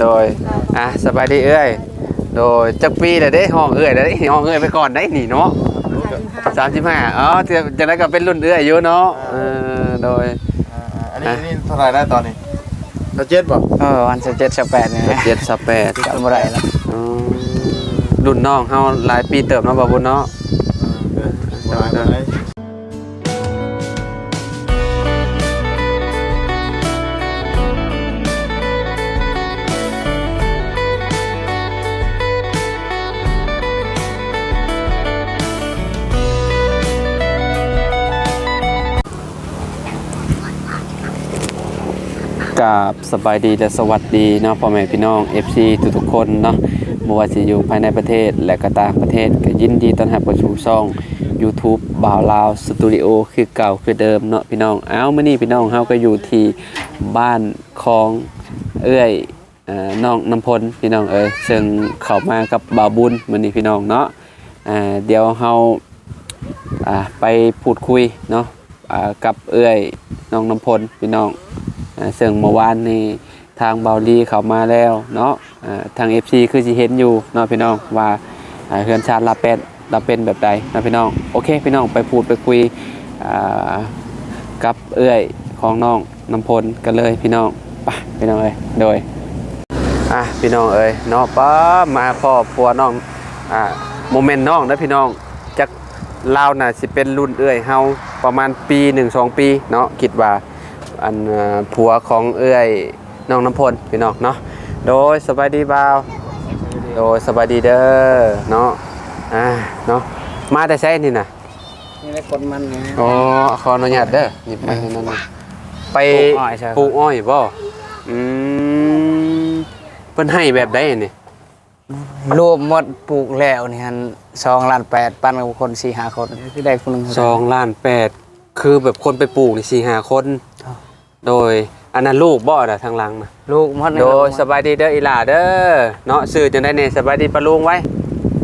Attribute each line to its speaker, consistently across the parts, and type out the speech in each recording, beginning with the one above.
Speaker 1: โดยอะสบายดีเอ้ยโดยจักปีเลยเด้ห้องเอ้ยเด้ห้องเอ้ยไปก่อนได้หนีเนาะสามสิบห้าอ๋อจะจะได้ก็เป็นรุ่นเอ้ยอยู่เนาะเออโดย
Speaker 2: อ่าๆอันนี้นี่เท่าไหร่ได้ตอนนี้เราเจ็ดป่ะ
Speaker 3: เออวันสิบเจ็ดสิบแปดเนี่ย
Speaker 1: เจ็ดสิบแปด
Speaker 3: จำบ่ได้แล้ว
Speaker 1: อืมรุ่นน้องเฮาหลายปีเติบเนาะบ่บุญเนาะ
Speaker 2: กับ
Speaker 1: สบายดีและสวัสดีเนาะพ่อแม่พี่น้อง FC ทุกๆคนเนาะบ่ว่าสิอยู่ภายในประเทศและก็ต่างประเทศก็ยินดีต้อนรับเข้าสู่ช่อง YouTube บ่าวลาวสตูดิโอคือเก่าคือเดิมเนาะพี่น้องเอ้ามื้อนี้พี่น้องเฮาก็อยู่ที่บ้านของเอื้อยเอ่อน้องน้ำพลพี่น้องเอ้ยซึ่งเข้ามากับบ่าวบุญมื้อนี้พี่น้องเนาะอ่าเดี๋ยวเฮาอ่าไปพูดคุยเนาะอ่ากับเอื้อยน้องน้ำพลพี่น้อง ซึ่งเมื่อวานนี้ทางเบาลีเขามาแล้วเนาะอ่าทาง FC คือสิเห็นอยู่เนาะพี่น้องว่าเฮือนชาติลาเป็ดลาเป็นแบบใดเนาะพี่น้องโอเคพี่น้องไปพูดไปคุยกับเอื้อยของน้องน้ำพลกันเลยพี่น้องไปพี่น้องเอ้ยโดยอะพี่น้องเอ้ยเนาะป้ามาพ่อพัวน้องอ่าโมเมนต์น้องนะพี่น้องจักลาวน่ะสิเป็นรุ่นเอื้อยเฮาประมาณปี1 2ปีเนาะคิดว่า อันเอ่อผัวของเอื้อยน้องน้ำพลพี่น้องเนาะโดยสบายดีบ่าวโดยสบายดีเด้อเนาะอ่าเนาะมาแต่ใช้นี่น่ะ
Speaker 3: นี่ได้คนมันเนี่ย
Speaker 1: อ๋อขออนุญาตเด้อหยิบไปให้นั่นน่ะไป
Speaker 3: ปลูกอ้อยใช่ครับ
Speaker 1: ปลูกอ้อยบ่อืมเพิ่นให้แบบใดนี่
Speaker 3: รวมหมดปลูกแล้วนี่ฮันสองล้านแปดปันกับคนสี่ห้าคนที่ได้คนหนึ่ง
Speaker 1: สองล้านแปดคือแบบคนไปปลูกนี่สี่ห้าคน
Speaker 3: ครับ
Speaker 1: โดยอันนั้นลูกบ่น่ะทางหลังน่ะ
Speaker 3: ลูกหมด
Speaker 1: โดยสบายดีเด้ออีหล่าเด้อเนาะซื้อจังได้เนี่ยสบายดีปะลุงไว้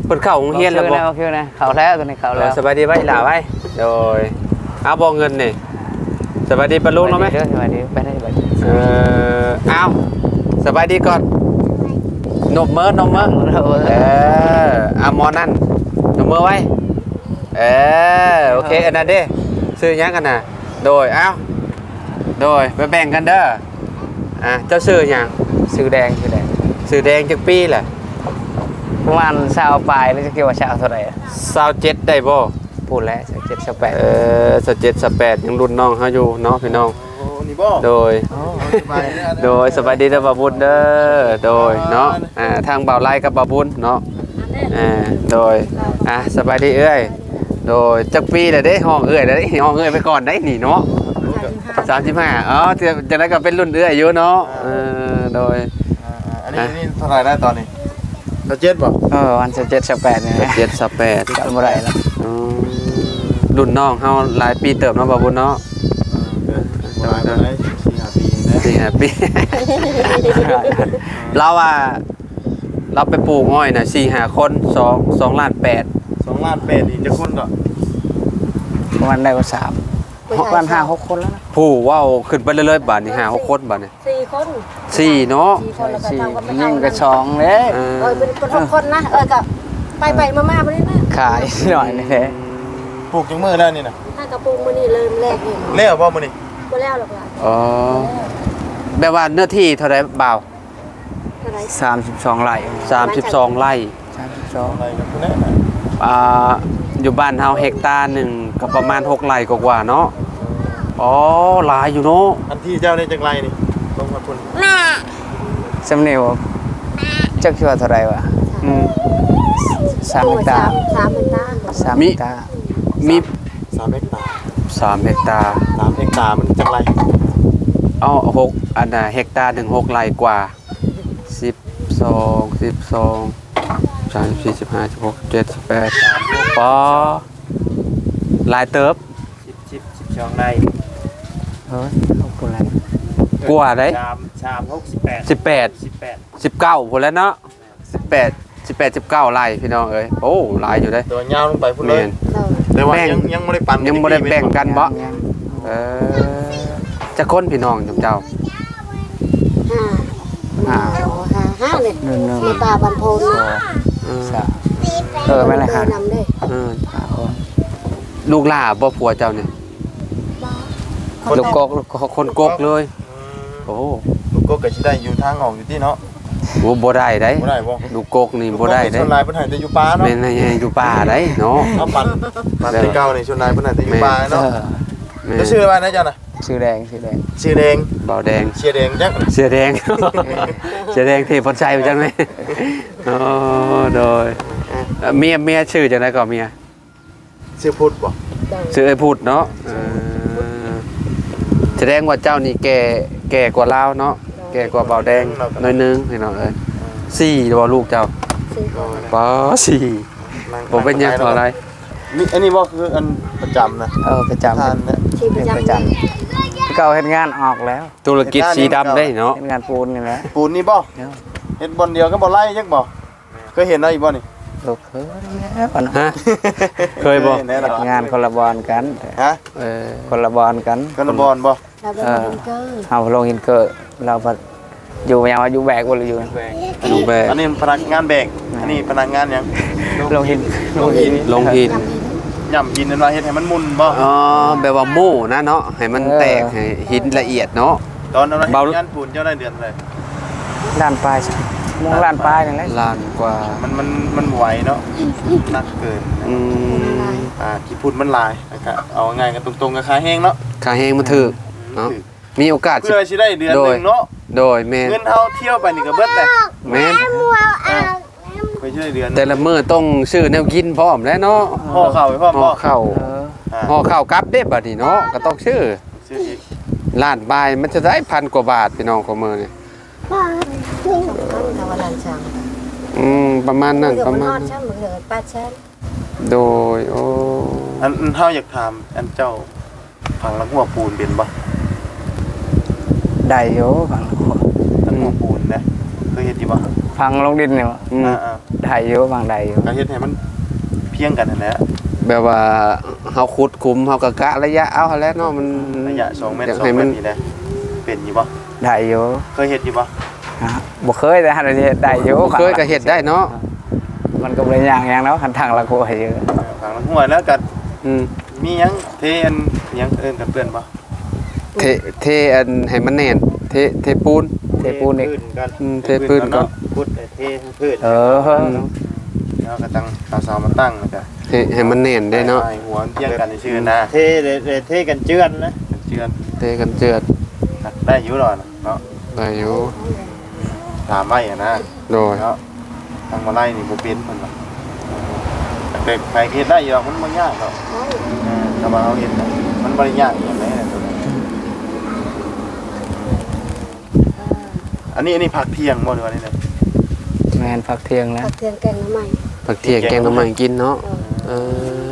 Speaker 1: เพิ่นเข้าโรงเรียนแล้วบ่
Speaker 3: โอเคนะเขาแล้วตัวนี้เขา
Speaker 1: เอ
Speaker 3: แล้
Speaker 1: อ
Speaker 3: ว
Speaker 1: สบายดีไว้อีหล่าไว้โดยเอาบ่เงินนี่สบายดีปะลุงเนาะไหม
Speaker 3: เด้อสบายดีไปได้สบายดี
Speaker 1: เออเอาสบายดีก่อนนบมือนบมือเออเอาหมอนั่นนบมือไว้ เออ โอเคอันนั้นเด้ซื้อหยังกันน่ะโดย เอา โดยไปแบ่งกันเด้ออะเจ้าซื้อหยัง
Speaker 3: ซื้อแดงซื้อแดง
Speaker 1: ซื้อแดงจักปีแหละ
Speaker 3: ประมาณสาวปลายแล้วจะเกี่ยวกับสาวเท่าไหร่
Speaker 1: สาวเจ็ดได้บ่
Speaker 3: พูดแล้วเจ็ดสิบแปด
Speaker 1: เออสเจ็ดสแปดยังรุ่นน้องเขาอยู่เนาะพี่น้อง
Speaker 2: โอ้นี่บ่
Speaker 1: โดย
Speaker 2: สบายเด้อ
Speaker 1: โดยสบายดีเด้อบาบุญเด้อโดยเนาะอ่าทางบ่าวไล่กับบาบุญเนาะอ่าโดยอะสบายดีเอ้ยโดยจักปีเลยเด้ห้องเอ้ยเด้ห้องเอ้ยไปก่อนได้หนีเนาะ สามสิบห้าอ๋อจะจะได้ก็เป็นรุ่นเอ้ยอยู่เนาะเออโดย
Speaker 2: อ่าๆอันนี้นี่เท่าไหร่ได้ตอนนี้เราเจ็ดป่ะ
Speaker 3: เออวันสิบเจ็ดสิบแปดเนี่ย
Speaker 1: เจ็ดสแปด
Speaker 3: จำบ่ได้แล้ว
Speaker 1: อืมรุ่นน้องเฮาหลายปีเติบเนาะบาบุญเนาะ
Speaker 2: เออเกิดบ่ได้บ่ได้สี่ห้าปีนะ
Speaker 1: สี่ห้าปี เราอะเราไปปลูกอ้อยนะสี่ห้าคนสองสองล้านแปด
Speaker 2: สองล้านแปดอีกจะคนต่อ
Speaker 3: ประมาณได้กว่าสาม ประมาณห้าหกคนแล้วนะ
Speaker 1: ผู้ว่าวขึ้นไปเรื่อยๆบาทนี่ห้าหกคนบาทนี่
Speaker 4: สี่คน
Speaker 1: สี่เนาะ
Speaker 4: สี่คนแล้วก็
Speaker 3: สี่
Speaker 4: ทำกับ
Speaker 3: ยิ่งกระชองเลย
Speaker 1: เออ
Speaker 4: เออเป็นเป็นหกคนนะเออกับไปไปมามาไปนี่นะ
Speaker 3: ขายหน่อยนี่แหละ
Speaker 2: ปลูกจังมือแล้วนี่นะ
Speaker 4: ถ้ากระปุกมือนี่เริ่มแรกนี่
Speaker 2: เลี้ยวบ่มื้อนี้
Speaker 4: ก็แล้วหรอกล่ะ
Speaker 1: อ๋อแบบว่าเนื้อที่เท่าไรบ่าว
Speaker 4: เท่าไหร่
Speaker 3: สามสิบสองไร่
Speaker 1: สามสิบสองไร่
Speaker 3: สามสิบสอง
Speaker 2: อะไรกันพุ่นแน่นะ
Speaker 1: อ่า อยู่บ้านเฮาเฮกตาร์หนึ่งก็ประมาณหกไร่กว่าๆเนาะอ๋อหลายอยู่เนาะ
Speaker 2: อันที่เจ้านี่จังไรนี่ลงมาพุ่น
Speaker 3: สำเนียงเจ้าคิดว่าเท่าไหรวะ
Speaker 1: อืม
Speaker 3: สาม
Speaker 4: โอ้
Speaker 3: เฮ
Speaker 4: ย
Speaker 3: กตา
Speaker 4: สาม
Speaker 3: ร์
Speaker 4: สามเป็นตา
Speaker 3: สาม
Speaker 1: มี
Speaker 3: เฮกตาร์
Speaker 1: มี
Speaker 2: สามเฮกตาร์
Speaker 1: สามเฮกตาร์
Speaker 2: สามเฮกตาร์มันจังไร
Speaker 1: เอาหกอันน่ะเฮกตาร์หนึ่งหกไร่กว่าสิบสองสิบสองสามสี่สิบห้าสิบหกเจ็ดสิบแปด ปอหลายเติบ
Speaker 5: สิบสิบสิบสองไร่
Speaker 3: เฮ้ยขอบคุณแล้ว
Speaker 1: กว่าได้
Speaker 5: ชามชามหกสิบแปด
Speaker 1: สิบแปด
Speaker 5: สิบแปด
Speaker 1: สิบเก้าพอแล้วเนาะสิบแปดสิบแปดสิบเก้าไร่พี่น้องเอ้ยโอ้หลายอยู่ได้
Speaker 2: ตัวยาวลงไปพุ่นเล
Speaker 1: แม่
Speaker 2: ย
Speaker 1: น
Speaker 4: เรา
Speaker 2: แต่ว่า
Speaker 1: แบ่ง
Speaker 2: ยังยังไม่ได้ปั่น
Speaker 1: ยังบ่ได้แบ่งกันบ่
Speaker 3: ยัง
Speaker 1: เออจะค้นพี่น้องจำเจ้า
Speaker 4: ห้า
Speaker 3: อ่า
Speaker 4: โอ้ห้าเลย
Speaker 3: หนึ่งหนึ่ง
Speaker 4: มาตาบันโพน
Speaker 3: สอง
Speaker 1: เออ
Speaker 3: สาม เออไม่เลยค่ะ
Speaker 4: นำได้
Speaker 1: เออ
Speaker 3: ห้าคน
Speaker 1: ลูกหลาบ่ผัวเจ้าเนี่ย
Speaker 3: ลูกกกลูกกก
Speaker 1: คนกกเลย โอ้
Speaker 2: ลูกก็ก็สิได้อยู่ทางออกอยู่ที่เนาะ
Speaker 1: โหบ่ได้ได้
Speaker 2: บ่ได้บ่
Speaker 1: ลูกกกนี่บ่ได้ได้
Speaker 2: ชนลายเพิ่นให้แต่อยู่ป่าเนาะ
Speaker 1: แม่นให้อยู่ป่าได้เนาะ
Speaker 2: เอาปันปันแต่เก่านี่ชนลายเพิ่นให้แต่อยู่ป่า
Speaker 3: เอ
Speaker 2: เนาะ
Speaker 3: อ
Speaker 1: แม่
Speaker 2: แล้วชื่อว่านะเจ้าน่ะ
Speaker 3: ชื่อแดงชื่อแดง
Speaker 2: ชื่อแดง
Speaker 1: เบาแดง
Speaker 2: เชียร์แดงจัก
Speaker 1: เสื้อแดงเสื้อแดงเทพชัยจังไหมอ๋อโดย เอ่อเมียเมียชื่อจังไดก็เมีย
Speaker 2: ชื่อพุทธบ่
Speaker 1: ชื่อไอ้พูดเนาะเออแสดงว่าเจ้านี่แก่แก่กว่าลาวเนาะแก่กว่าเบาแดงหน้อยนึงพี่น้องเอ้ยสี่บ่ลูกเจ้า
Speaker 4: สี่คน
Speaker 1: ป้าสี่บ่เป็นหยังเท่าไร
Speaker 2: นี่อันนี้บ่คืออันประจำนะ
Speaker 3: เออประจำ
Speaker 2: ทานเนี่ย
Speaker 4: ชีพ
Speaker 3: เป็น
Speaker 4: ประ
Speaker 3: ประ
Speaker 4: จำ
Speaker 3: จำเก่าเฮ็ดงานออกแล้ว
Speaker 1: ธุรกิจสีดำได้เนาะ
Speaker 3: เฮ็ดงานปูนนี่แหละ
Speaker 2: ปูนนี่บ่
Speaker 3: เนาะ
Speaker 2: เฮ็ดบนเดียวก็บ่ไล่จักบ่เคยเห็นเนาะอีบ่นี่
Speaker 3: ลูกเคยแล้วก่อน
Speaker 1: ฮะเคยบ่
Speaker 2: ห็นแน่
Speaker 3: เฮ็ด
Speaker 2: ล่ะ
Speaker 3: งานคนละบอลกัน
Speaker 2: ฮะ
Speaker 1: เออ
Speaker 3: คนละบอลกัน
Speaker 2: กันบอลบ่
Speaker 4: เราเป็นคนเกอร์
Speaker 3: เอาลงหินเกิดเราพัดอยู่ยังว่าอยู่แบกบ่หรืออยู่
Speaker 1: ลูกแบก
Speaker 2: อันนี้พนักงานแบกอันนี้พนักงานหยัง
Speaker 3: ลงหิน
Speaker 2: ลงหิน
Speaker 1: ลงหิน
Speaker 4: จำให้
Speaker 2: ย่ำหินนั่นว่าเฮ็ดให้มันมุนบ่
Speaker 1: อ๋อแบบว่าหมู่นะเนาะให้มันแตกให้หินละเอียดเนาะ
Speaker 2: ตอนนั้นว่า
Speaker 1: เบา
Speaker 2: เฮ็ดงานปูนเจ้าได้เดือนเท่าไหร่
Speaker 3: ล้านปลาย มงล้านปลายนี่แหละ
Speaker 1: ล้านกว่า
Speaker 2: มันมันมันไหวเนาะหนักเกิน
Speaker 1: อืม
Speaker 2: อ่าขี้พุ่นมันหลายนะครับเอาง่ายกันตรงๆกับขาแห้งเนาะ
Speaker 1: ขาแห้งมันถึกเนาะมีโอกาสสิ
Speaker 2: เพื่อสิได้เดือนหนึงเนาะ
Speaker 1: โดยแม่น
Speaker 2: เงินเฮาเที่ยวไปนี่ก็เบิดแหละ
Speaker 1: แม่น
Speaker 2: ไปช่วยเดือน
Speaker 1: แต่ละมื้อต้องซื้อแนวกินพร้อมแล้วเนาะ
Speaker 2: ห่อข้าวไว้พร้อม
Speaker 1: ห่อ
Speaker 2: บ่
Speaker 1: ข้าว
Speaker 3: เออ
Speaker 2: อ่า
Speaker 1: ห่อข้าวกลับเด้บัดนี้เนาะก็ต้องซื้อ
Speaker 2: ซื้ออีก
Speaker 1: ล้านบายมันจะได้พันกว่าบาทพี่น้องของมื้อนี่
Speaker 4: เขาเราวันลันช่าง
Speaker 1: อืมประมาณนั้น
Speaker 4: เกือบ
Speaker 1: ประ
Speaker 4: มัน
Speaker 1: มา
Speaker 4: ฮ
Speaker 1: ณ
Speaker 4: ด
Speaker 1: นั้น
Speaker 4: ช่างเหมือนเดิมป้าช่าง
Speaker 1: โดยโอ้
Speaker 2: อันอันเฮาอยากถามอันเจ้าฝังละหัวปูนเป็นบ่
Speaker 3: ได้อยู่ฟัง
Speaker 2: อันหัวปูนนะเคยเฮ็ดดีบ่
Speaker 3: ฟังลงดินนี่วะ
Speaker 1: อืม
Speaker 2: อ่า
Speaker 3: ได้อยู่ฟังได้อยู่
Speaker 2: ๆก็เฮ็ดให้มันเพียงกันนั่นแหละ
Speaker 1: แบบว่าเฮาขุดคุมเฮาก็กะระยะเอาหั่นแหล้วเนาะมัน
Speaker 2: ระยะ2เมตร
Speaker 1: อยาก
Speaker 2: 2
Speaker 1: ให้
Speaker 2: เม
Speaker 1: มั
Speaker 2: ต
Speaker 1: น
Speaker 2: รนี่แหละเป็นอยู่บ่
Speaker 3: ได้อยู่
Speaker 2: เคยเฮ็ดอยู่บ่
Speaker 3: ฮะ บ่เคยแต่หันเฮ็ดได้อยู่
Speaker 1: บ่เคยก็เฮ็ดได้เนาะ
Speaker 3: มันก็บ่ได้ยากหยังแล้วคันทางละโกให้เยอะ
Speaker 2: ฝังละหัวแล้วก็
Speaker 1: อืม
Speaker 2: มีหยังเทอันหยังเอิ้นกันเปื้อนบ่
Speaker 1: เทเทอันให้มันแน่นเทเทปูน
Speaker 3: เทปูนอีก
Speaker 5: กัน
Speaker 1: อืมเทพื้นก่อน
Speaker 5: พุทธเทพืช
Speaker 3: เออ
Speaker 2: แล้วก็ตั้งเอาเสามาตั้งแล้วก็
Speaker 1: เทให้มันแน่นได้เนาะ
Speaker 2: ใช่หัวมันเพียงกันชื่อนะ
Speaker 5: เทเลยเลยเทกันเจือนนะ
Speaker 2: เชือน
Speaker 1: เทกันเจือด
Speaker 2: ได้อยู่หรอเนาะ
Speaker 1: ได้อยู่
Speaker 2: ถามไว้อะนะ
Speaker 1: โดย
Speaker 2: เนาะทางมาไล่นี่บ่เป็นเพิ่นว่าแต่ไปเฮ็ดได้อยู่หรอกมันบ่ยากหรอกเออถ้าว่าเอาเฮ็ดน่ะมันบ่ได้ยากอย่างไรนะตัวนั้นอันนี้อันนี้ผักเที่ยงบ่หรือว่านี่นะ
Speaker 3: แม่นพักเที่ยงแล้ว
Speaker 4: ตัดเทียนแกงน้ำใหม่
Speaker 1: ผักเทียงแกงหน้ำมันกินเนาะเอ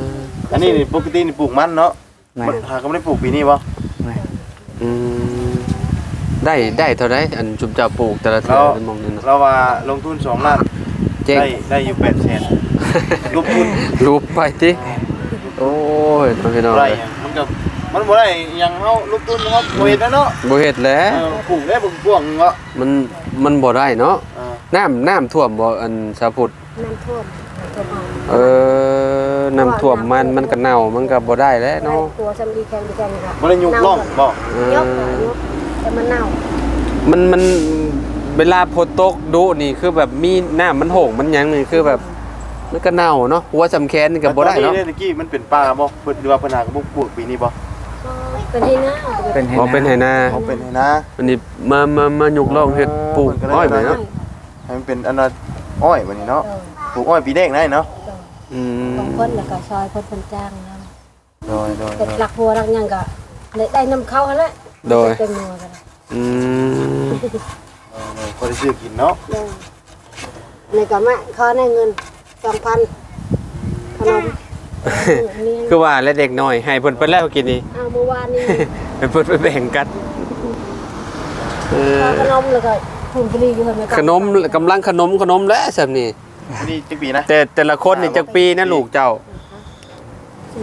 Speaker 1: อ
Speaker 2: อันนี้นี่ปกตินี่ปลูกมันเนาะ
Speaker 3: แม่
Speaker 2: มัน
Speaker 3: น
Speaker 2: หาก็ไม่ได้ปลูกปีนี้บ่
Speaker 3: แม่น
Speaker 1: อืม ได้ได้เท่าไดอันจุมเจ้าปลูกแต่ละเทื่อในหมองนึงเนาะ
Speaker 2: เราว่าลงทุน2ล้าน
Speaker 1: เจ๊ง
Speaker 2: ได้ได้อยู่8แสนลงทุน
Speaker 1: รูปไปติโอ้ยน้องพี่น้อง
Speaker 2: ไรอะมันก็มันบ่ได้หยังเฮาลงทุนเฮาบ่เฮ็ดแล้วเนาะ
Speaker 1: บ่เฮ็ดแล้ว
Speaker 2: เออปลูกได้บ่พวงเนาะ
Speaker 1: มันมันบ่ได้เนาะ
Speaker 2: เออ
Speaker 1: น้ำน้ำท่วมบ่อันสาพุทธ
Speaker 4: น้ำท่วมน้ำท่วม
Speaker 1: เออน้ำท่วมมันมันก็เน่ามันก็บ่ได้แล้ว
Speaker 4: เอา
Speaker 1: เนาะ
Speaker 4: ตัวจำดีแกงดีแกงค่ะ
Speaker 2: บ่ได้ยุกล่องบ่
Speaker 1: เอย
Speaker 4: ก
Speaker 1: อ
Speaker 4: ยก แต่มันเน่า
Speaker 1: มันมันเวลาฝนตกดุนี่คือแบบมีน้ำมันโหงมันหยังนี่คือแบบมันก็เน่าเนาะหัวสำแคนนี่ก็บ่ได้เนาะ
Speaker 2: ตอตะกี้มันเป็นป่าบ่เพิ่นว่าเพิ่นหาก็บ่ปลูกปีนี้บ่
Speaker 4: เป็นที่หน้า
Speaker 3: เป็นให้
Speaker 1: บ่เป็นไหนา
Speaker 2: เขาเป็นให้นะ
Speaker 1: อันนี้มามามายกลองเฮ็ดปลูกอ้อยไปเนาะ
Speaker 2: ให้มันเป็นอันน่ะอ้อยบัดนี้เนาะ
Speaker 4: เออ
Speaker 2: ปลูกอ้อยปีแรกได้เนาะ
Speaker 1: อืม
Speaker 4: บางคนแล้วก็ซอยคนเป็นจ้างนะ
Speaker 2: โดยโดย
Speaker 4: เด็ดหลักหัวหลักหยังก็เลยได้นำเข้าหั่นแหละ
Speaker 1: โดย
Speaker 4: เป็นมือกัน
Speaker 1: อืม
Speaker 2: พอได้ซื้อกินเนาะ
Speaker 4: เด้อนี่ก็มาขอได้เงิน2,000ขนมเลี้ยง
Speaker 1: คือว่าและเด็กน้อยให้เพิ่นไปแล้วกินนี่
Speaker 4: เอาเมื่อวานนี้
Speaker 1: ให้เพิ่นไปแบ่งกันเออ
Speaker 4: ขอขนมแล้วก็คุณปรีอยู่หั่นแม่
Speaker 1: ขนมกำลังขนมขนมแล้วซั่นนี่
Speaker 2: นี่จักปีนะ
Speaker 1: แต่แต่ละคนนี่จักปีนะลูกเจ้า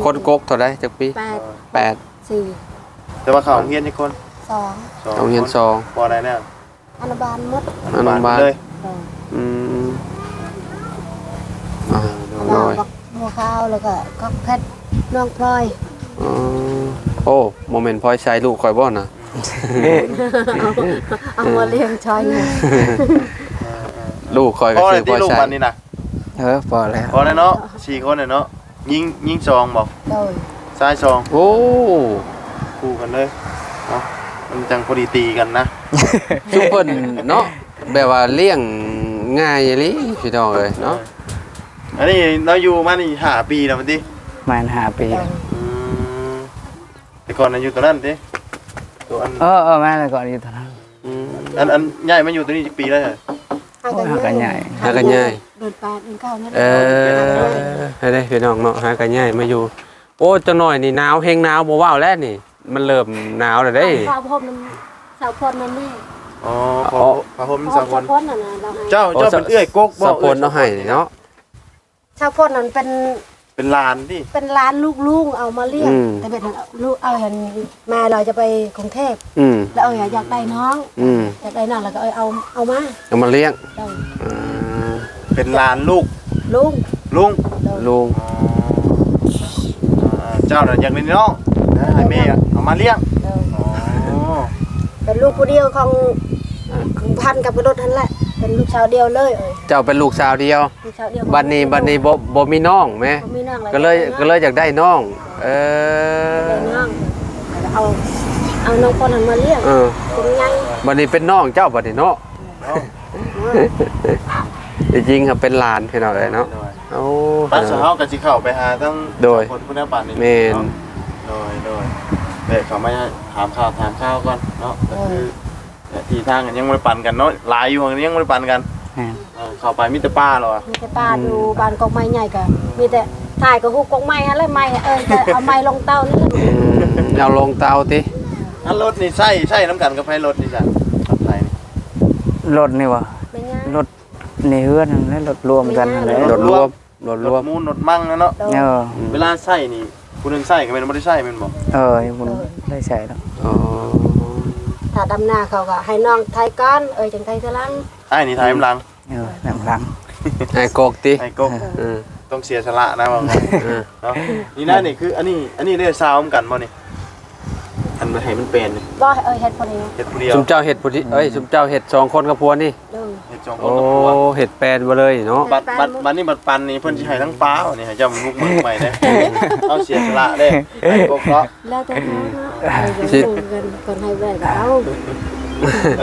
Speaker 1: คนกกเท่าใดจักปี
Speaker 4: แปด
Speaker 1: แปด
Speaker 4: สี่
Speaker 2: แต่ว่าเขาโรงเรียนจักคน
Speaker 4: สอง
Speaker 2: สอง
Speaker 1: โรงเรียนสอง
Speaker 2: บ่ได้แน่
Speaker 4: อนุบาลหมด
Speaker 1: อนุบาล
Speaker 2: เลย
Speaker 4: โโดย
Speaker 1: อืมอ่า
Speaker 4: แล้ว
Speaker 1: โด
Speaker 4: ก็
Speaker 1: ย
Speaker 4: บักบัวขาวแล้วก็ก็เพชรน้องพลอย
Speaker 1: อ๋อโอ้โมเมนต์พลอยใช้ลูกคอยบ่นะ
Speaker 4: เอามาเลี้ยงชอยหนึ่ง
Speaker 1: ลูกคอย
Speaker 2: พ
Speaker 1: ก็
Speaker 2: อเล
Speaker 1: ซื้
Speaker 2: ย
Speaker 1: อพล
Speaker 2: ที่
Speaker 1: อย
Speaker 2: ลูก
Speaker 1: ใช้
Speaker 2: มันนี่นะ
Speaker 3: เออพอแล้ว
Speaker 2: พอแล้วเนาะสี่คนเลยเนาะยิงยิงซองบอก
Speaker 4: โดย
Speaker 2: ซ้ายซอง
Speaker 1: โอ้
Speaker 2: คู่กันเลยเนาะมันจังพอดีตีกันนะ
Speaker 1: ทุกคนเนาะแบบว่าเลี้ยงง่ายอีหลิพี่น้องเอ้ยเนาะ
Speaker 2: อันนี้เราอยู่มานี่ห้าปีแล้วมันดิ
Speaker 3: ประมาณห้าปี
Speaker 4: โดย
Speaker 2: อืมแต่ก่อนน่ะอยู่ตัวนั้นดิตัวอัน
Speaker 3: เออเออมาแล้วก่อนอยู่ตอนนั้น
Speaker 1: อืม
Speaker 2: อันอันใหญ่มาอยู่ตัวนี้กี่ปีแล้วเหรอ
Speaker 4: หากัน
Speaker 3: หากันใหญ่
Speaker 1: หากันใหญ่
Speaker 4: เดินปลาเดินเข้านั่น
Speaker 1: เออให้ได้พี่น้องเนาะหากันง่ายมาอยู่โอ้จังหน่อยนี่หนาวแฮงหนาวบ่ว้าวแล้วนี่ มันเริ่มหนาวแล้วเด้
Speaker 4: สาวพรมนั่นสาวพรนั่นนี่
Speaker 2: อ๋อพอพอผม
Speaker 4: พ
Speaker 2: สองคน
Speaker 4: พรนั่นน่ะเราให้
Speaker 2: เจ้าเจ้าเป็นเอื้อยกกบ่
Speaker 1: สะพลเนาะให้เนาะ
Speaker 4: ชาวพรนั่นเป็น
Speaker 2: เป็นลานที่
Speaker 4: เป็นร้านลูกลุงเอามาเลี้ยง
Speaker 1: อืม
Speaker 4: แต่เป็นลูกเอาเห็นแม่เราจะไปกรุงเทพ
Speaker 1: อืม
Speaker 4: แล้วเอาอยากได้น้อง
Speaker 1: อืม
Speaker 4: อยากได้น้องแล้วก็เอาเอาเอามา
Speaker 1: เอามาเลี้ยง
Speaker 4: เรา
Speaker 1: อ่า
Speaker 2: เป็นลานลูก
Speaker 4: ลุง
Speaker 2: ลุง
Speaker 1: ลุง
Speaker 2: อ๋ออ่าเจ้าน่ะอยากเป็นน้อง นะให้แม่เอามาเลี้ยง
Speaker 4: เรา
Speaker 2: อ๋อ
Speaker 4: เป็นลูกผู้เดียวของของพันกับกระโดดทันแหละ เป็นลูกชาวเดียวเลยเอ้ย
Speaker 1: เจ้าเป็นลูกสาวเดียว
Speaker 4: ลูกชาวเดียว
Speaker 1: บัดนี้บัดนี้บ่บ่มีน้องแม่
Speaker 4: บ่มีน้อง
Speaker 1: ก็เลยก็เลยอยากได้น้อง เออ
Speaker 4: ได้น้องแล้วเอาเอาน้องคนนั้นมาเลี้ยง
Speaker 1: เออ
Speaker 4: เป็นไง
Speaker 1: บัดนี้เป็นน้องเจ้าบัดนี้เนาะ
Speaker 2: เนาะ
Speaker 1: จริงๆครับเป็นหลานพี่น้องเอ้ยเนาะ
Speaker 2: โดย
Speaker 1: โอ้
Speaker 2: ป้าสาวเฮาก็สิเข้าไปหาทั้ง
Speaker 1: โดย
Speaker 2: สองคนผู้นั้นป่านนี้
Speaker 1: แม่น
Speaker 2: เนาะ โดยโดยเด็กเขามาถามข่าวถามข้าวก่อนเนาะก็คือแต่ทีทางกันยังไม่ได้ปั่นกันเนาะหลายอยู่กันยังไม่ได้ปั่นกัน
Speaker 3: แม่น
Speaker 2: เออเข้าไปมิตรป้าเหรอ
Speaker 4: มีแต่ป้าดูบ้านกองไม้ใหญ่ก็มีแต่ถ่ายกับฮูกกองไม้ฮะแล้วไม้เอ้ยแต่เอาไม้ลงเตานี่แหละ
Speaker 1: อืมเอาลงเตาติ
Speaker 2: อันรถนี่ใช่ใช่น้ำกันกับไฟรถนี่จ้ะกับไฟนี่
Speaker 3: รถนี่วะ
Speaker 4: เป็นไง
Speaker 3: รถในเฮือนนั่นแหละรถรวมกันนั่นแหละ
Speaker 1: รถรวมรถ
Speaker 2: ร
Speaker 1: รว
Speaker 2: ถ
Speaker 1: ม
Speaker 2: มูนรถมั่งนะเนาะ
Speaker 4: โดย
Speaker 3: เออ
Speaker 2: เวลาใส่นี่ ผู้หนึงใส่ก็เป็นไม่ได้ใส่เป็นบอก
Speaker 3: เออมันได้ใช่แล้ว
Speaker 1: อ๋อ
Speaker 4: ถ้าดำนาเขาก็ให้น้องไทยก้อนเอ้ยจังไทยเทลัง
Speaker 2: ไอ้นี่ถ่ายมหลัง
Speaker 3: เออแม่นหลัง
Speaker 1: ไอ้กกติ
Speaker 2: ไอ้กก
Speaker 1: เออ
Speaker 2: ต้องเสียสละนะว่าไง
Speaker 1: เออ
Speaker 2: เนาะนี่นะนี่คืออันนี้อันนี้ได้ซาวมกันบ่นี่อันมันให้มันเป็นนี่
Speaker 4: บ่เอ้ยเฮ็ดพอดี
Speaker 2: เฮ็ดผู้เดียว
Speaker 1: สุมเจ้าเห็ดพุทิเอ้ยสุมเจ้าเห็ดสองคนกับพัวนี่
Speaker 4: เด้อ
Speaker 2: เฮ็ด สองคน
Speaker 1: โอ้
Speaker 2: กับผัว
Speaker 1: เห็ดแปลนมาเลยเนาะ
Speaker 2: บัดบัดบัดนี่บัดปันนี่เพิ่นสิให้ทั้งป้าว่ะนี่ให้เจ้ามันลูกมือใหม่เด้ เอาเสียสละเด้ไอ้กกเนาะ
Speaker 4: แล้วแต่เขาเนาะเอ้ยจะส่งเงินคนให้ได้ก็เอ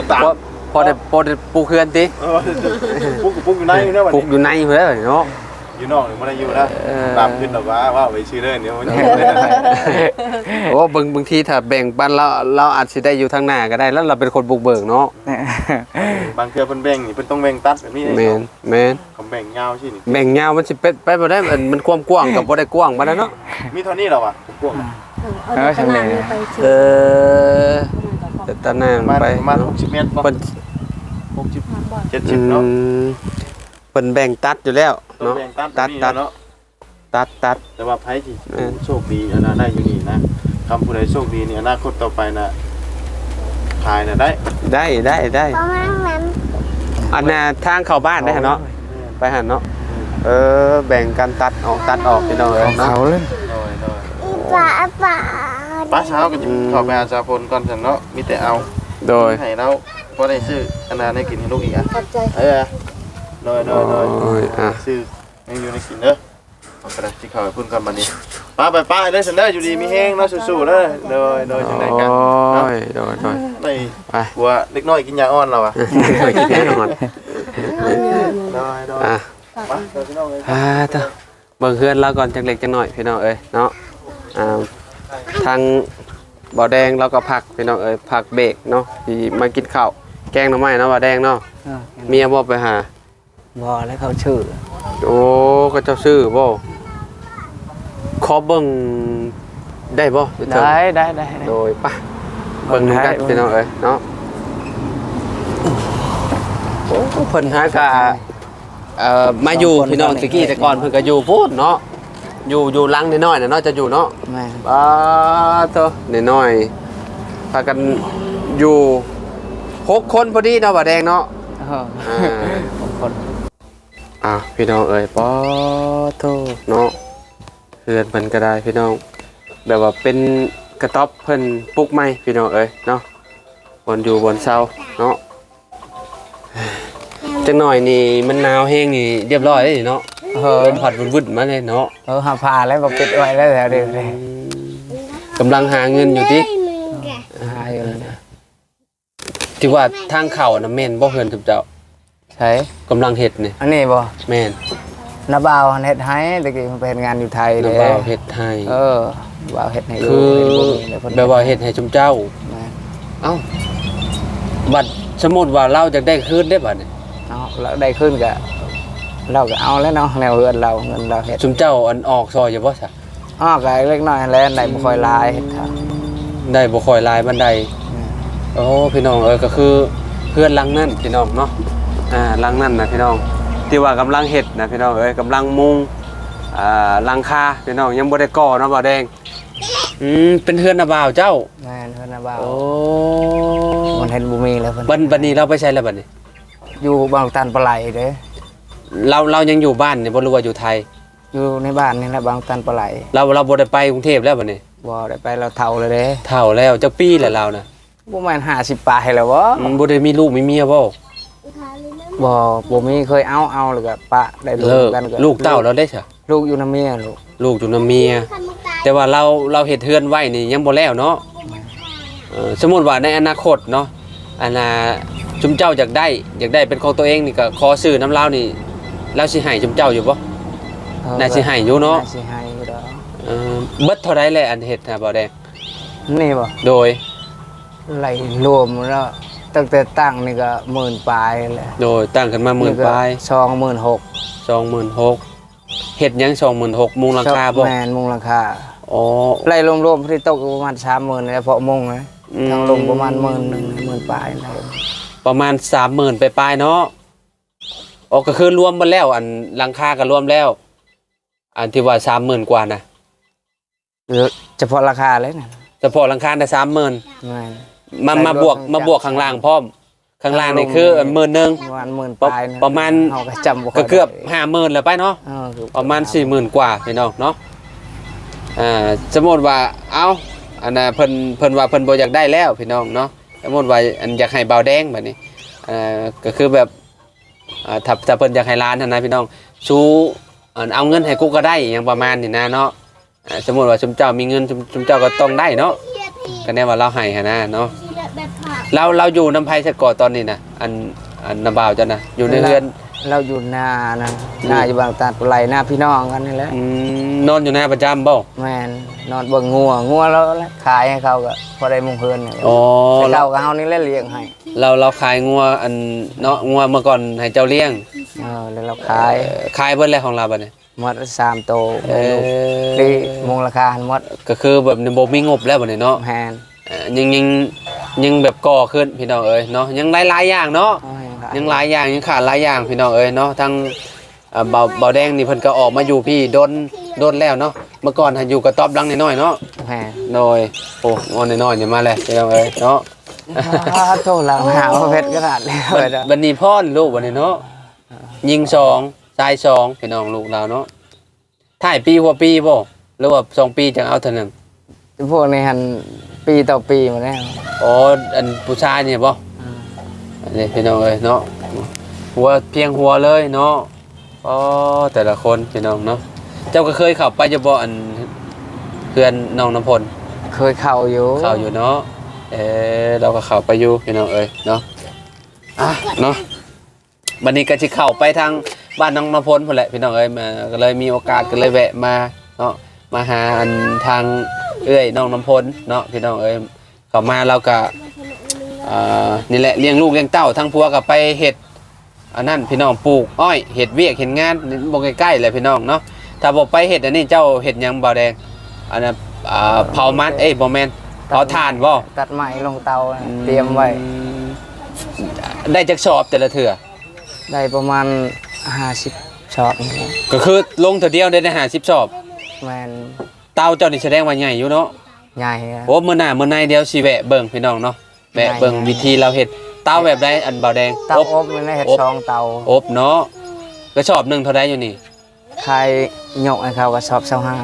Speaker 4: า
Speaker 2: ตาม
Speaker 1: พอพอได้พอได้ปลูกเฮือนติ
Speaker 2: เออปุ๊กปุ๊กอยู่ไหนอยู่เนี่ยวัน
Speaker 1: ปลูก
Speaker 2: นี้
Speaker 1: อยู่ในเพิ่นเนาะ
Speaker 2: อยู่นอกหรือบ่ได้อยู่นะ
Speaker 1: เออ
Speaker 2: ตามขึ้นดอกว่าว่าไว้ชื่อเด้อเดี๋ยวมันอยู่เลย
Speaker 1: โอ้บางบางทีถ้าแบ่งปันเราเราอาจสิได้อยู่ทางหน้าก็ได้แล้วเราเป็นคนบุกเบิกเนาะ
Speaker 2: บางเทื่อเพิ่นแบ่งนี่เพิ่นต้องแบ่งตัดแบบนี้
Speaker 1: แม่นแม่น
Speaker 2: เขาแบ่งยาวชินี่
Speaker 1: แบ่งยาวมันสิเป็นไปบ่ได้มันมันความกว้างกับบ่ได้กว้างปานนั้นเนาะ
Speaker 2: มีเท่านี้เหรอวะพวก
Speaker 4: เออเอาเด็กขนาดนี้ไปชิ
Speaker 1: เอ
Speaker 4: ม
Speaker 1: อแต่ตานาง
Speaker 2: ประมาณ
Speaker 1: ไป
Speaker 2: ประมาณ60เมตรบ่
Speaker 1: เพิ่น
Speaker 2: 60
Speaker 1: อื
Speaker 2: 70เนาะ
Speaker 1: มเพิ่นแบ่งตัดอยู่แล้ว
Speaker 2: ต้อง
Speaker 1: เนาะ
Speaker 2: แบ่งตัด
Speaker 1: ตัด
Speaker 2: นี่
Speaker 1: ตัด
Speaker 2: เนาะ
Speaker 1: ตัดตัด
Speaker 2: แต่ว่าไผที่
Speaker 1: เออ
Speaker 2: โชคดีอันนั้นได้อยู่นี่นะคำผู้ใดโชคดีนี่อนาคตต่อไปน่ะขายน่ะได้
Speaker 1: ได้ได้ได้อันน่ะทางเข้าบ้านได้หั่นเนาะ ไปหั่นเนาะ เออ แบ่งกันตัดออกตัดออกพี่น้องเอ้
Speaker 3: ข
Speaker 1: ย
Speaker 3: อง
Speaker 1: เนาะ
Speaker 3: เขาเลย
Speaker 2: โดยโดยป้าเช้าก็จะเข้าไปหาชาพลก่อนซั่นเนาะมีแต่เอา
Speaker 1: โดย
Speaker 2: ให้เราบ่ได้ซื้ออันนั้นให้กินให้ลูกอีกอะ
Speaker 4: ขอบใจ
Speaker 2: เออ โดยโดยโดย
Speaker 1: โอ้ยอะ
Speaker 2: ซื้อยังอยู่ในกินเด้อเอาไปเลยที่เขาไปพุ่นกันบันนี้ป้าไปป้าเด้อสันเด้ออยู่ดีมีแห้งเนาะสู้ๆเด้อโดยโดยจังไดกัน
Speaker 1: โอ้ยโดยโดย
Speaker 2: ไม่
Speaker 1: ไป
Speaker 2: กลัวเล็กน้อยกินยาอ่อนเราอะ
Speaker 1: กินแน่นอน
Speaker 2: โดยโดย
Speaker 1: อะ
Speaker 2: มาเดี๋ยวพี่น้องเลย
Speaker 1: อ่าเถอะเบิ่งเฮือนเราก่อนจักเล็กจักหน่อยพี่น้องเอ้ยเนาะอ่าทางบ่อแดงเราก็พักพี่น้องเอ้ยพักเบรกเนาะที่มากินข้าวแกงหน่อไม้เนาะบ่อแดงเนาะ
Speaker 3: เออ
Speaker 1: เมียบ่ไปหา
Speaker 3: บอแล้วเขาชื่อ
Speaker 1: โอ้ก็เจ้าซื้อบ่ขอเบิ่งได้บ่เถิง
Speaker 3: ได้ได้ได้ได้
Speaker 1: โดยปะเบิ่งนำกันพี่น้องเอ้ยเนาะโอ้เพิ่นหากะเอ่อมาอยู่พี่น้องตะกี้แต่ก่อนเพิ่นก็อยู่พูดเนาะอยู่อยู่หลังน้อยๆน่ะเนาะจะอยู่เนาะ
Speaker 3: แม่น
Speaker 1: บ้าเถอะน้อยๆพากันอยู่หกคนพอดีเนาะบ่าแดงเนาะ
Speaker 3: เเออ
Speaker 1: อ่า
Speaker 3: บางคน
Speaker 1: อะพี่น้องเอ้ยปอโทเนาะเฮือนเพิ่นก็ได้พี่น้อง แบบว่าเป็นกระต๊อบเพิ่นปลูกไม้พี่น้องเอ้ยเนาะบนอยู่บนเสาเนาะจังหน่อยนี่มันหนาวแห้งนี่เรียบร้อยเลยเนาะ
Speaker 3: เออ
Speaker 1: ลมพัดวุ่นๆมาเลยเนาะ
Speaker 3: เออหาพาแล้วบอกปิดไว้แล้วแถวเดียวเลย
Speaker 1: กำลังหาเงินอยู่ติ
Speaker 3: หาอยู่เลยนะ
Speaker 1: ที่ว่าทางเข้าน่ะแม่นบ่เฮือนทุบเจ้า
Speaker 3: ใช่
Speaker 1: กำลังเฮ็ดนี่
Speaker 3: อันนี้บ่
Speaker 1: แม่น
Speaker 3: นาบ่าวเฮ็ดให้ตะกี้มันไปเฮ็ดงานอยู่ไทย
Speaker 1: แล้
Speaker 3: เด้
Speaker 1: วบ่าวเฮ็ดให้
Speaker 3: เออบ่าวเฮ็ดให้อยู่
Speaker 1: คือ
Speaker 3: เฮ็ดบ่มีเลยเพิ่น
Speaker 1: แบบว่าเฮ็ดให้จุมเจ้า
Speaker 3: แม่น
Speaker 1: เอ้าบัดสมมุติว่าเราจะได้คืนได้บัดนี่
Speaker 3: เอาแล้วได้ขึ้นก็เราก็เอาแล้วเนาะแนวเฮือนเราเงินเราเฮ็ด
Speaker 1: จุมเจ้าอันออกซอยอยู่บ่ซะ
Speaker 3: อ้อก็เล็กน้อยแล้วได้บ่ค่อยหลายเฮ็ดค่ะ
Speaker 1: ได้บ่ค่อยหลายบันไดโอ้พี่น้องเอ้ยก็คือเพื่อนหลังนั่นพี่น้องเนาะ อ่าหลังนั่นนะพี่น้องที่ว่ากำลังเฮ็ดนะพี่น้องเอ้ยกำลังมุงอ่าหลังคาพี่น้องยังบ่ได้ก่อเนาะบ่าวแดงอืมเป็นเฮือนนาบ่าวเจ้า
Speaker 3: แม่นเพิ่นนาบ่าว
Speaker 1: โอ้
Speaker 3: มันเฮ็ดบ่มีแล้วเพิ่น
Speaker 1: บัดบัดนี้เราไปใช้แล้วบัดนี้
Speaker 3: อยู่บางตันปลาไหลเด้
Speaker 1: เราเรายังอยู่บ้านนี่บ่รู้ว่าอยู่ไทย
Speaker 3: อยู่ในบ้านนี่แหละบางตันปลาไหล
Speaker 1: เราเราบ่ได้ไปกรุงเทพแล้วบัดนี้
Speaker 3: บ่ได้ไปเราเฒ่าเลยเด้
Speaker 1: เฒ่าแล้วจักปีแล้วเราน่ะ
Speaker 3: บ่แม่น50ปลายแล้วบ่
Speaker 1: อืมบ่ได้มีลูกมีเมียบ่
Speaker 3: บ่บ่มีเคยเอาเอาแล้วก็ปะได้ลู
Speaker 1: เลิ
Speaker 3: ก
Speaker 1: ก
Speaker 3: กันก็
Speaker 1: ลูกเต้าเราได้ซะ
Speaker 3: ลูกอยู่นำเมียลูก
Speaker 1: ลูกอยู่นำเมีย แต่ว่าเราเราเฮ็ดเฮือนไว้นี่ยังบ่แล้วเนาะเออสมมุติว่าในอนาคตเนาะอันน่ะจุมเจ้าอยากได้อยากได้เป็นของตัวเองนี่ก็ขอซื้อน้ำลาวนี่เราสิให้จุมเจ้าอยู่บ่
Speaker 3: เออ
Speaker 1: น่าสิให้อยู่เนาะ
Speaker 3: น่สิให้อยู่ดอก
Speaker 1: เออเบิดเท่าใดแหละอันเฮ็ดนะบ่แดง
Speaker 3: นี่บ่
Speaker 1: โดย
Speaker 3: ไหลรวมแล้ว ตั้งแต่ตั้งนี่ก็หมื่นปลายแหละ
Speaker 1: โดยตั้งกันมาหมื่นปลาย
Speaker 3: สองหมื่นหก
Speaker 1: 26,000เฮ็ดหยัง26,000มุงหลังคาบ่
Speaker 3: แมนมุงราคา
Speaker 1: อ๋อ
Speaker 3: ไล่รวมๆที่ตกประมาณสามหมื่นเลยเพราะมุงนะ
Speaker 1: อืม
Speaker 3: ทางลงประมาณหมื่นหนึ่งหมื่นปลายนะ
Speaker 1: ประมาณ30,000ไปปลายๆเนาะอ๋อก็คือรวมหมดแล้วอันหลังคาก็รวมแล้ว อันที่ว่า30,000กว่านะ
Speaker 3: เฉพาะราคาเลยนะ
Speaker 1: เฉพาะหลังคาได้30,000
Speaker 3: แมน
Speaker 1: มา
Speaker 3: ได้
Speaker 1: มาบวก
Speaker 3: รวมทั้ง
Speaker 1: มาบวกข้างล่างพร้อม ข้างล่างนี่คือหมื่นหนึ่ง
Speaker 3: ประมาณหมื่น
Speaker 1: ประ
Speaker 3: ปลายน
Speaker 1: ประมาณ
Speaker 3: เฮาก็จำบ่ค่
Speaker 1: ก็
Speaker 3: ย
Speaker 1: เกือบ
Speaker 3: ได้
Speaker 1: ห้าหมื่นแล้วไปเนาะ
Speaker 3: เออเกือบ
Speaker 1: ประมาณสี่หมื่นกว่าพี่น้องเนาะ อ่าสมมติว่า เอาอันน่ะเพิ่นเพิ่นว่าเพิ่นบ่อยากได้แล้วพี่น้องเนาะสมมติว่าอันอยากให้เบาแดงแบบนี้อ่าก็คือแบบอ่าถ้าถ้าเพิ่นอยากให้ร้านนั่นนะพี่น้องชูอันเอาเงินให้กูก็ได้อย่างประมาณนี้นะเนาะอ่าสมมติว่าชุมเจ้ามีเงินชุมชุมเจ้าก็ต้องได้เนาะ ก็แน่ว่าเราให้หันนะเนาะเราเราอยู่น้ำไผ่สะกอตอนนี้นะอันอันน้ำบ่าวเจ้านะอยู่ในเรือน
Speaker 3: เราอยู่หน้านะหน้าอยู่บางตาดปลาไหลหน้าพี่น้องกันนี่แหละ
Speaker 1: อืมนอนอยู่หน้าประจำบ่
Speaker 3: แมนนอนเบิ่งงัวงัวแล้วขายให้เขาก็พอได้มุงเฮือนเนี่ย
Speaker 1: อ๋อ
Speaker 3: แต่
Speaker 1: เรา
Speaker 3: เราก็เฮานี่แหละเลี้ยงให้
Speaker 1: เราเราขายงัวอันเนาะงัวเมื่อก่อนให้เจ้าเลี้ยง
Speaker 3: เออแล้วเราขาย
Speaker 1: เอ่อขายเบิ้แล้วของเราบัดนี้
Speaker 3: หมดสามโต
Speaker 1: เออ
Speaker 3: ดีมุงราคาหันหมด
Speaker 1: ก็คือแบบในบ่มีงบแล้วบัดนี้เนาะ
Speaker 3: แพน
Speaker 1: เอ่อยังยังยังแบบก่อขึ้นพี่น้องเอ้ยเนาะยังหลายๆอย่างเนาะยังหลายอย่างยังขาดหลายอย่างพี่น้องเอ้ยเนาะทั้งเอ่อเบาเบาแดงนี่เพิ่นก็ออกมาอยู่พี่โดนโดนแล้วเนาะเมื่อก่อนหันอยู่กระต๊อบหลังน้อยๆเนาะ
Speaker 3: แพน
Speaker 1: น้อยโอ้งอนน้อยๆนี่มาแล้วพี่น้องเอ้ยเนาะ
Speaker 3: โทษหลังหาว่าเพชรขนาดนี้
Speaker 1: บั
Speaker 3: เลย
Speaker 1: ด
Speaker 3: นะ
Speaker 1: บัดนี้พ่อนลูกบัดนี้เนาะยิงสอง ชายสองพี่น้องลูกเราเนาะถ่ายปีหัวปีบ่หรือว่าสองปีจังเอาเท่านั้น
Speaker 3: พวกนี้หันปีต่อปีมาแล้ว
Speaker 1: อ๋ออันผู้ชายเนี่ยบ่อันนี้พี่น้องเอ้ยเนาะหัวเพียงหัวเลยเนาะอ๋อแต่ละคนพี่น้องเนาะเจ้าก็เคยเข้าไปจะบ่อันเพื่อนน้องน้ำพล
Speaker 3: เคยเข้าอยู่
Speaker 1: เข้าอยู่เนาะเออเราก็เข้าไปอยู่พี่น้องเอ้ยเนาะอะเนาะบัดนี้ก็สิเข้าไปทาง บ้านน้องน้ำพลพุ่นแหละพี่น้องเอ้ยมาก็เลยมีโอกาสก็เลยแวะมาเนาะมาหาอันทางเอ้ยน้องน้ำพลเนาะพี่น้องเอ้ยเข้ามาเราก็อ่านี่แหละเลี้ยงลูกเลี้ยงเต้าทั้งพัวกับไปเห็ดอันนั้นพี่น้องปลูกอ้อยเห็ดเวียกเห็ดงานนี่บ่ใกล้ๆเลยพี่น้องเนาะถ้าบอกไปเห็ดอันนี้เจ้าเห็ดหยังบ่แดงอันนั้นอ่าเผามันเอ้ยบ่แม่นเผาถ่านบ่
Speaker 3: ตัดไม้ลงเตาเตรียมไว้
Speaker 1: ได้จักสอบแต่ละเถื่อ
Speaker 3: ได้ประมาณ ห้าสิบช็อต
Speaker 1: ก็คือลงเถื่อเดียวได้ได้50สอบ
Speaker 3: แมน
Speaker 1: เต้าเจ้านี่แสดงว่าใหญ่อยู่เนาะ
Speaker 3: ใหญ่อะ
Speaker 1: โอ้มื้อหน้ามื้อในเดียวสิแวะเบิ่งพี่น้องเนาะแวะเบิ่ง
Speaker 3: ใหญ่
Speaker 1: วิธีเราเฮ็ดเตาแบบใดอันเบาแดง
Speaker 3: เตา
Speaker 1: อบ
Speaker 3: อบมันได้เฮ็ด
Speaker 1: อบ
Speaker 3: ซองเตา
Speaker 1: อบเนาะกระสอบหนึงเท่าใดอยู่นี่
Speaker 3: ขายหยกให้เขาก็ชอบเซาหา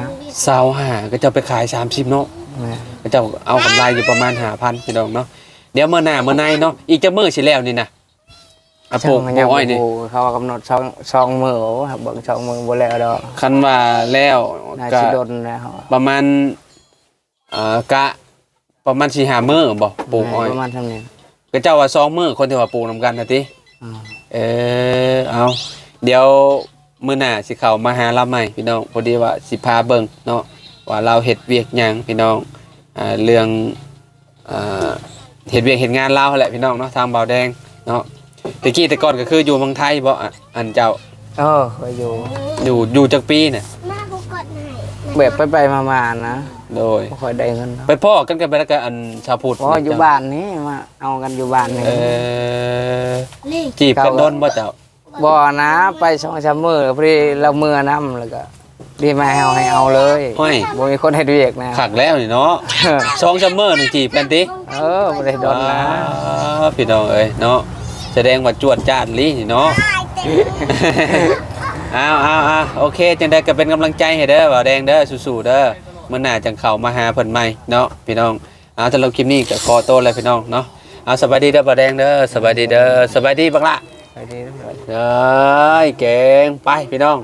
Speaker 1: สาวหาก็จะไปขาย30เนาะ
Speaker 3: แม่
Speaker 1: ก็จะเอากำไรอยู่ประมาณ5,000พี่น้องเนาะเดี๋ยวเมื่อหน้าเมื่อในเนาะอีกจะมื้อสิแล้วนี่นะ อะปลูก
Speaker 3: ช่างมัน
Speaker 1: ปลู
Speaker 3: ยัง
Speaker 1: กอ้อยนี่
Speaker 3: บ่รู้เขาว่ากำหนดช่องช่องมือโอ้ครับเบิ่งช่องมือบ่แล้วดอก
Speaker 1: คันว่าแล้ว
Speaker 3: น่า
Speaker 1: ก็
Speaker 3: สิดนแล้ว
Speaker 1: ประมาณเอ่อกะประมาณ4-5มื้อบ่ปลูกอ้อย
Speaker 3: ประมาณเท่านี้
Speaker 1: ก็เจ้าว่าสองมื้อคนที่ว่าปลูกนํกันน่ะติ
Speaker 3: อ่า
Speaker 1: เออเอาเดี๋ยวมื้อหน้าสิเข้ามาหาเราใหม่พี่น้องพอดีว่าสิพาเบิ่งเนาะว่าเราเฮ็ดเวียกหยังพี่น้องอ่าเรื่องอ่าเฮ็ดเวียกเฮ็ดงานเราวแหละพี่น้องเนาะทางเบาแดงเนาะ ตะกี้แต่ก่อนก็คืออยู่เมืองไทยบ่อะอันเจ้า
Speaker 3: เออเคยอยู่
Speaker 1: อยู่อยู่จักปีน่ะ
Speaker 3: แบบไปไปๆมาๆนะ
Speaker 1: โดย
Speaker 3: บ่ค่อยได้เงินเท่า
Speaker 1: ไปพ่อกันกันไปแล้วก็อันชาวพุทธ
Speaker 3: เพราะว่าอยู่บ้านนี้มาเอากันอยู่บ้านนี่
Speaker 1: เออจีบกันโดนบ่เจ้า
Speaker 3: บ่นะไปสองสามมื้อพอดีเรามือนํแล้วก็ดีมาให้เอาให้เอาเลย
Speaker 1: ห้อย
Speaker 3: บ่มีคนให้ดูเอกนะ
Speaker 1: ขักแล้วนี่เนาะ สองซัมเมอร์หนึงจีบกันติ
Speaker 3: เออบ่ได้ดนนะ
Speaker 1: ว้าวพี่น้องเอ้ยเนาะ แสดงว่าจวดจ้านลีนี่เนาะ อ้าวอ้าวอ้าวโอเค จังได้ก็เป็นกำลังใจให้เด้อบ่าวแดงเด้อสู้ๆเด้อมื้อหน้าจังเข้ามาหาเพิ่นใหม่เนาะพี่น้องเอาสำหรับคลิปนี้ก็ขอโตวเลยพี่น้องเนาะเอาสบายดีเด้อบ่าวแดงเด้อสบายดีเด้อสบายดีบักละ
Speaker 3: ไปดีนะ
Speaker 1: เอ้ยเก่งไปพี่น้อง